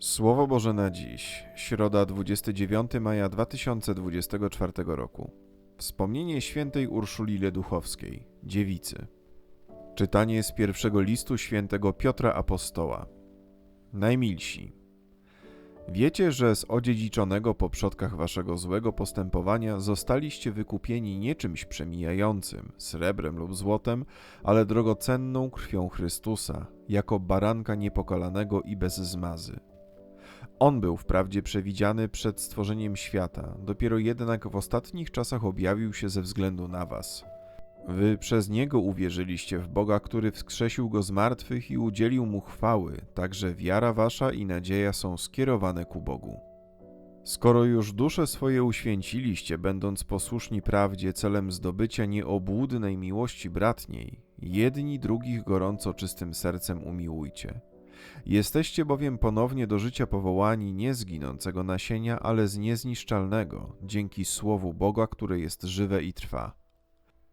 Słowo Boże na dziś, środa 29 maja 2024 roku. Wspomnienie świętej Urszuli Leduchowskiej, dziewicy. Czytanie z pierwszego listu świętego Piotra Apostoła. Najmilsi. Wiecie, że z odziedziczonego po przodkach waszego złego postępowania zostaliście wykupieni nie czymś przemijającym, srebrem lub złotem, ale drogocenną krwią Chrystusa, jako baranka niepokalanego i bez zmazy. On był wprawdzie przewidziany przed stworzeniem świata, dopiero jednak w ostatnich czasach objawił się ze względu na was. Wy przez niego uwierzyliście w Boga, który wskrzesił go z martwych i udzielił mu chwały, także wiara wasza i nadzieja są skierowane ku Bogu. Skoro już dusze swoje uświęciliście, będąc posłuszni prawdzie celem zdobycia nieobłudnej miłości bratniej, jedni drugich gorąco czystym sercem umiłujcie. Jesteście bowiem ponownie do życia powołani nie z ginącego nasienia, ale z niezniszczalnego, dzięki słowu Boga, które jest żywe i trwa.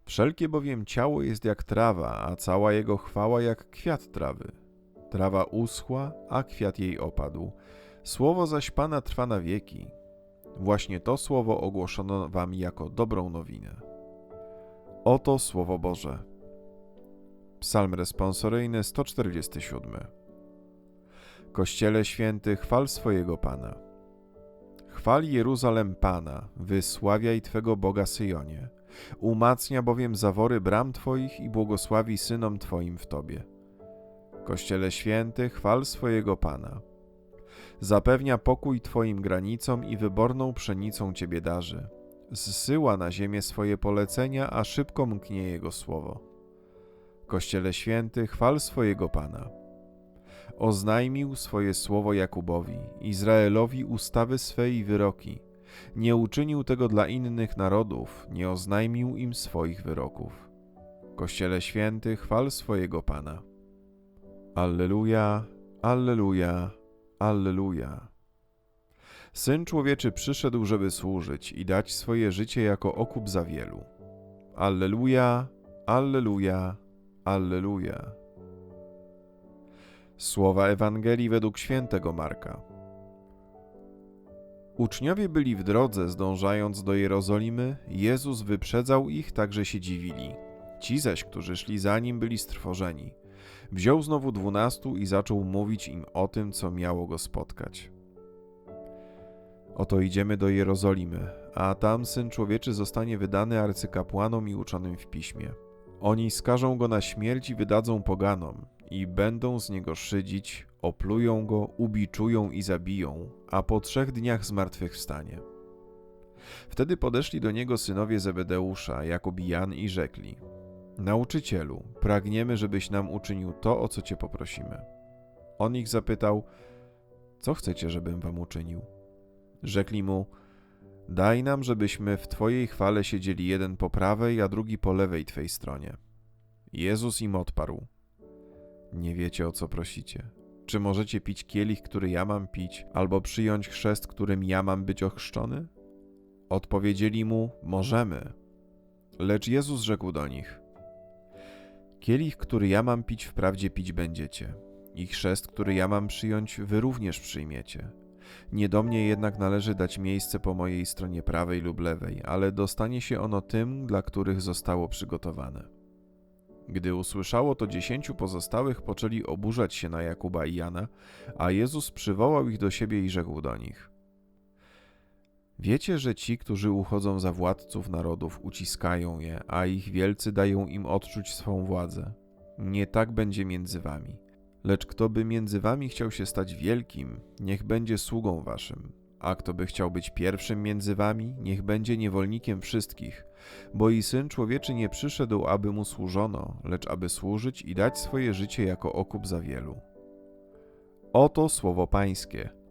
Wszelkie bowiem ciało jest jak trawa, a cała jego chwała jak kwiat trawy. Trawa uschła, a kwiat jej opadł. Słowo zaś Pana trwa na wieki. Właśnie to słowo ogłoszono wam jako dobrą nowinę. Oto słowo Boże. Psalm responsoryjny 147. Kościele święty, chwal swojego Pana. Chwal Jeruzalem Pana, wysławiaj Twego Boga Syjonie. Umacnia bowiem zawory bram Twoich i błogosławi synom Twoim w Tobie. Kościele święty, chwal swojego Pana. Zapewnia pokój Twoim granicom i wyborną pszenicą Ciebie darzy. Zsyła na ziemię swoje polecenia, a szybko mknie Jego słowo. Kościele święty, chwal swojego Pana oznajmił swoje słowo Jakubowi, Izraelowi ustawy swe i wyroki. Nie uczynił tego dla innych narodów, nie oznajmił im swoich wyroków. Kościele święty, chwal swojego Pana. Alleluja, Alleluja, Alleluja. Syn człowieczy przyszedł, żeby służyć i dać swoje życie jako okup za wielu. Alleluja, Alleluja, Alleluja. Słowa Ewangelii według świętego Marka. Uczniowie byli w drodze, zdążając do Jerozolimy. Jezus wyprzedzał ich, tak że się dziwili. Ci zaś, którzy szli za nim, byli strwożeni. Wziął znowu dwunastu i zaczął mówić im o tym, co miało go spotkać. Oto idziemy do Jerozolimy, a tam syn człowieczy zostanie wydany arcykapłanom i uczonym w piśmie. Oni skażą go na śmierć i wydadzą poganom, i będą z niego szydzić, oplują go, ubiczują i zabiją, a po trzech dniach zmartwychwstanie. Wtedy podeszli do niego synowie Zebedeusza, Jakub i Jan i rzekli: Nauczycielu, pragniemy, żebyś nam uczynił to, o co cię poprosimy. On ich zapytał: Co chcecie, żebym wam uczynił? Rzekli mu: Daj nam, żebyśmy w Twojej chwale siedzieli jeden po prawej, a drugi po lewej Twej stronie. Jezus im odparł: Nie wiecie o co prosicie. Czy możecie pić kielich, który ja mam pić, albo przyjąć chrzest, którym ja mam być ochrzczony? Odpowiedzieli mu: Możemy. Lecz Jezus rzekł do nich: Kielich, który ja mam pić, wprawdzie pić będziecie, i chrzest, który ja mam przyjąć, wy również przyjmiecie. Nie do mnie jednak należy dać miejsce po mojej stronie prawej lub lewej, ale dostanie się ono tym, dla których zostało przygotowane. Gdy usłyszało to dziesięciu pozostałych, poczęli oburzać się na Jakuba i Jana, a Jezus przywołał ich do siebie i rzekł do nich: Wiecie, że ci, którzy uchodzą za władców narodów, uciskają je, a ich wielcy dają im odczuć swą władzę. Nie tak będzie między wami. Lecz kto by między wami chciał się stać wielkim, niech będzie sługą waszym, a kto by chciał być pierwszym między wami, niech będzie niewolnikiem wszystkich, bo i syn człowieczy nie przyszedł, aby mu służono, lecz aby służyć i dać swoje życie jako okup za wielu. Oto słowo Pańskie.